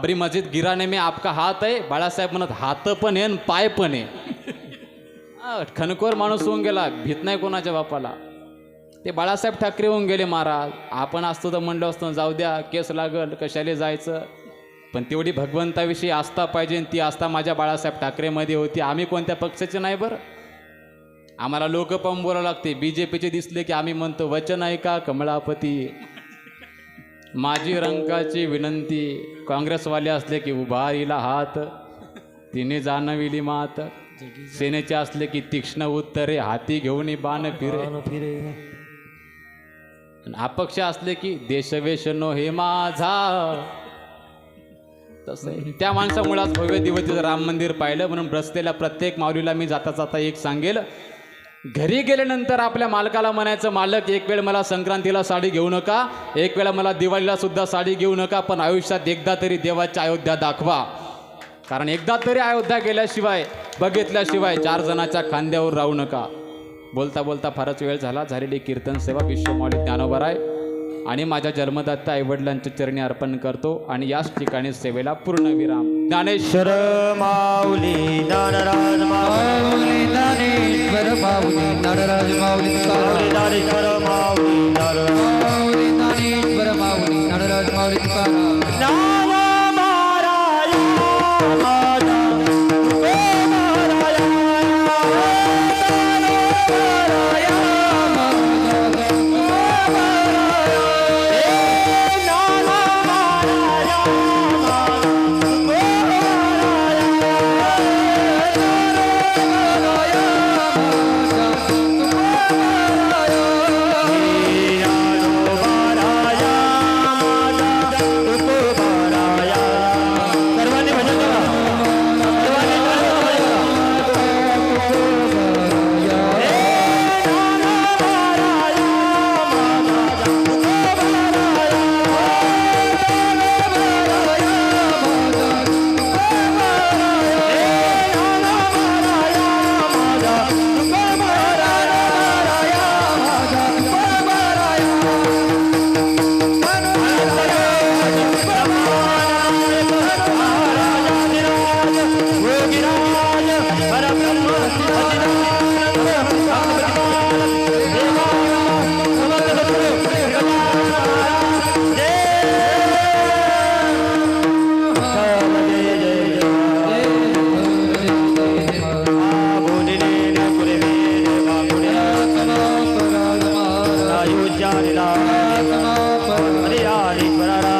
बाबरी मस्जिद गिराने में आपका हात आहे बाळासाहेब म्हणत हात पण आहे आणि पाय पण आहे. हा, खणकोर माणूस होऊन गेला भीत नाही कोणाच्या बापाला. ते बाळासाहेब ठाकरे होऊन गेले महाराज आपण असतो तर म्हणलं असतो जाऊ द्या केस लागल कशाला जायचं? पण तेवढी भगवंताविषयी आस्था पाहिजे ती आस्था माझ्या बाळासाहेब ठाकरेमध्ये होती. आम्ही कोणत्या पक्षाचे नाही बरं? आम्हाला लोक पण बोलावं लागते. बी जे पीचे दिसले की आम्ही म्हणतो वचन आहे का कमळापती. माझी रंकाची विनंती काँग्रेसवाले असले की उभारीला हात तिने जाणविली मात. सेनेचे असले की तीक्ष्ण उत्तरे हाती घेऊन बाण फिरे. आणि अपक्ष असले की देशवेशनो हे माझा. तसं. त्या माणसामुळेच भव्य दिवस राम मंदिर पाहिलं म्हणून रस्त्याला प्रत्येक माऊलीला मी जाता जाता एक सांगेल. घरी गेल्यानंतर आपल्या मालकाला म्हणायचं मालक एक वेळ मला संक्रांतीला साडी घेऊ नका एक वेळा मला दिवाळीला सुद्धा साडी घेऊ नका पण आयुष्यात एकदा तरी देवाची अयोध्या दाखवा. कारण एकदा तरी अयोध्या गेल्याशिवाय बघितल्याशिवाय चार जणाच्या खांद्यावर राहू नका. बोलता बोलता फारच वेळ झाला. झालेली कीर्तन सेवा विश्वमौली ज्ञानोबर आहे. आणि माझ्या जन्मदात्या आईवडिलांच्या चरणी अर्पण करतो. आणि याच ठिकाणी सेवेला पूर्ण विराम. ज्ञानेश्वर माऊली. माऊली नाडराज माऊली तुकाराम हरे हरे महाराज